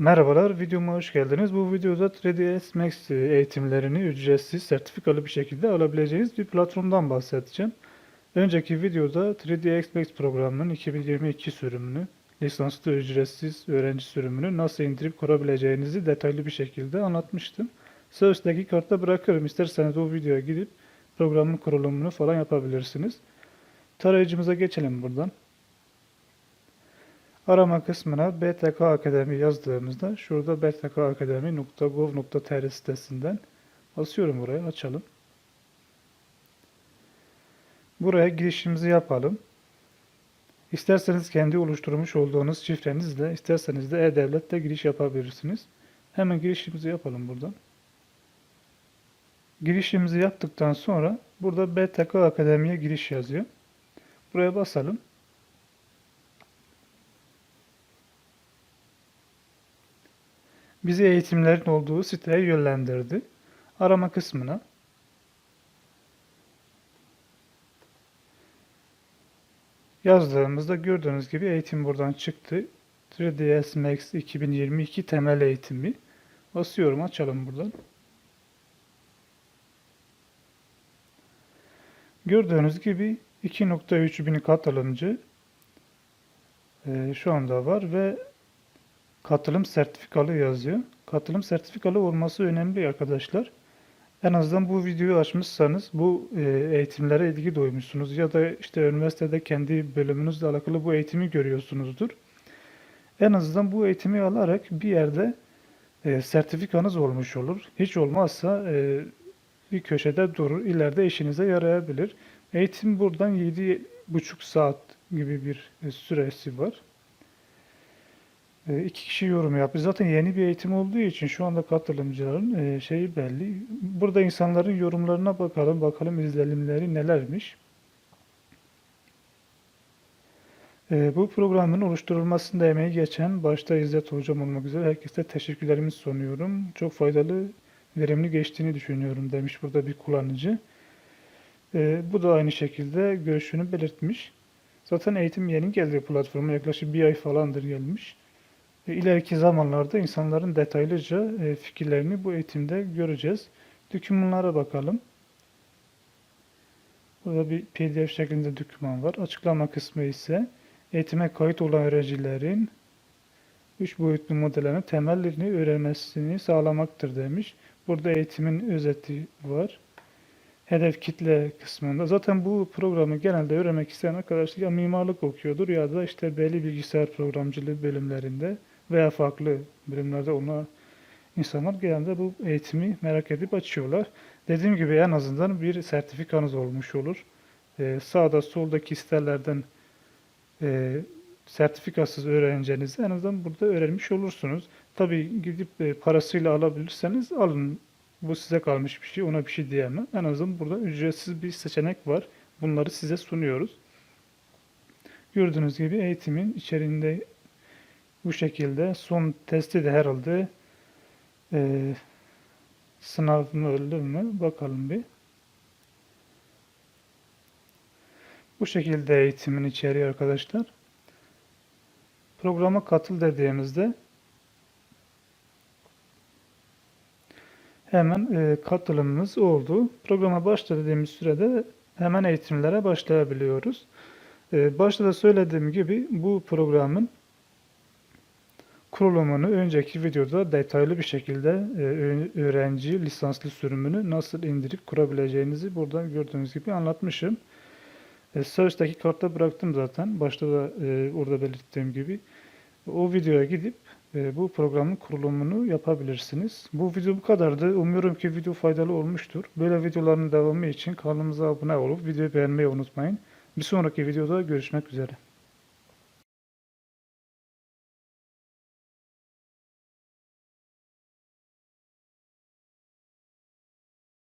Merhabalar, videoma hoş geldiniz. Bu videoda 3ds Max eğitimlerini ücretsiz, sertifikalı bir şekilde alabileceğiniz bir platformdan bahsedeceğim. Önceki videoda 3ds Max programının 2022 sürümünü, lisanslı ücretsiz öğrenci sürümünü nasıl indirip kurabileceğinizi detaylı bir şekilde anlatmıştım. Sağ üstteki kartta bırakırım. İsterseniz o videoya gidip programın kurulumunu falan yapabilirsiniz. Tarayıcımıza geçelim buradan. Arama kısmına BTK Akademi yazdığımızda şurada btkakademi.gov.tr sitesinden basıyorum buraya açalım. Buraya girişimizi yapalım. İsterseniz kendi oluşturmuş olduğunuz şifrenizle, isterseniz de e-devletle giriş yapabilirsiniz. Hemen girişimizi yapalım buradan. Girişimizi yaptıktan sonra burada BTK Akademi'ye giriş yazıyor. Buraya basalım. Bizi eğitimlerin olduğu siteye yönlendirdi. Arama kısmına yazdığımızda gördüğünüz gibi eğitim buradan çıktı. 3ds Max 2022 temel eğitimi. Basıyorum açalım buradan. Gördüğünüz gibi 2.3 bin katılımcı e, şu anda var ve katılım sertifikalı yazıyor. Katılım sertifikalı olması önemli arkadaşlar. En azından bu videoyu açmışsanız bu e, eğitimlere ilgi duymuşsunuz ya da işte üniversitede kendi bölümünüzle alakalı bu eğitimi görüyorsunuzdur. En azından bu eğitimi alarak bir yerde e, sertifikanız olmuş olur. Hiç olmazsa e, bir köşede durur, ileride işinize yarayabilir. Eğitim buradan 7,5 saat gibi bir süresi var. E, iki kişi yorum yaptı. Zaten yeni bir eğitim olduğu için şu anda katılımcıların e, şeyi belli. Burada insanların yorumlarına bakalım. Bakalım izlenimleri nelermiş. E, bu programın oluşturulmasında emeği geçen başta İzzet Hocam olmak üzere herkese teşekkürlerimi sunuyorum. Çok faydalı, verimli geçtiğini düşünüyorum demiş burada bir kullanıcı. Bu da aynı şekilde görüşünü belirtmiş. Zaten eğitim yeni geldi platforma yaklaşık bir ay falandır gelmiş. İleriki zamanlarda insanların detaylıca e, fikirlerini bu eğitimde göreceğiz. Dokümanlara bakalım. Burada bir pdf şeklinde doküman var. Açıklama kısmı ise eğitime kayıt olan öğrencilerin 3 boyutlu modellerin temellerini öğrenmesini sağlamaktır demiş. Burada eğitimin özeti var. Hedef kitle kısmında. Zaten bu programı genelde öğrenmek isteyen arkadaşlar ya mimarlık okuyordur ya da işte belli bilgisayar programcılığı bölümlerinde veya farklı bölümlerde ona insanlar genelde bu eğitimi merak edip açıyorlar. Dediğim gibi en azından bir sertifikanız olmuş olur. Ee, sağda soldaki sitelerden e, sertifikasız öğreneceğinizi en azından burada öğrenmiş olursunuz. Tabi gidip e, parasıyla alabilirseniz alın. Bu size kalmış bir şey. Ona bir şey diyemem. En azından burada ücretsiz bir seçenek var. Bunları size sunuyoruz. Gördüğünüz gibi eğitimin içerisinde bu şekilde son testi de herhalde e, sınav mı öldü mü bakalım bir. Bu şekilde eğitimin içeriği arkadaşlar. Programa katıl dediğimizde hemen e, katılımımız oldu. Programa başla dediğimiz sürede hemen eğitimlere başlayabiliyoruz. E, başta da söylediğim gibi bu programın kurulumunu önceki videoda detaylı bir şekilde e, öğrenci lisanslı sürümünü nasıl indirip kurabileceğinizi buradan gördüğünüz gibi anlatmışım. E, üstteki kartta bıraktım zaten. Başta da e, orada belirttiğim gibi. O videoya gidip bu programın kurulumunu yapabilirsiniz. Bu video bu kadardı. Umuyorum ki video faydalı olmuştur. Böyle videoların devamı için kanalımıza abone olup videoyu beğenmeyi unutmayın. Bir sonraki videoda görüşmek üzere.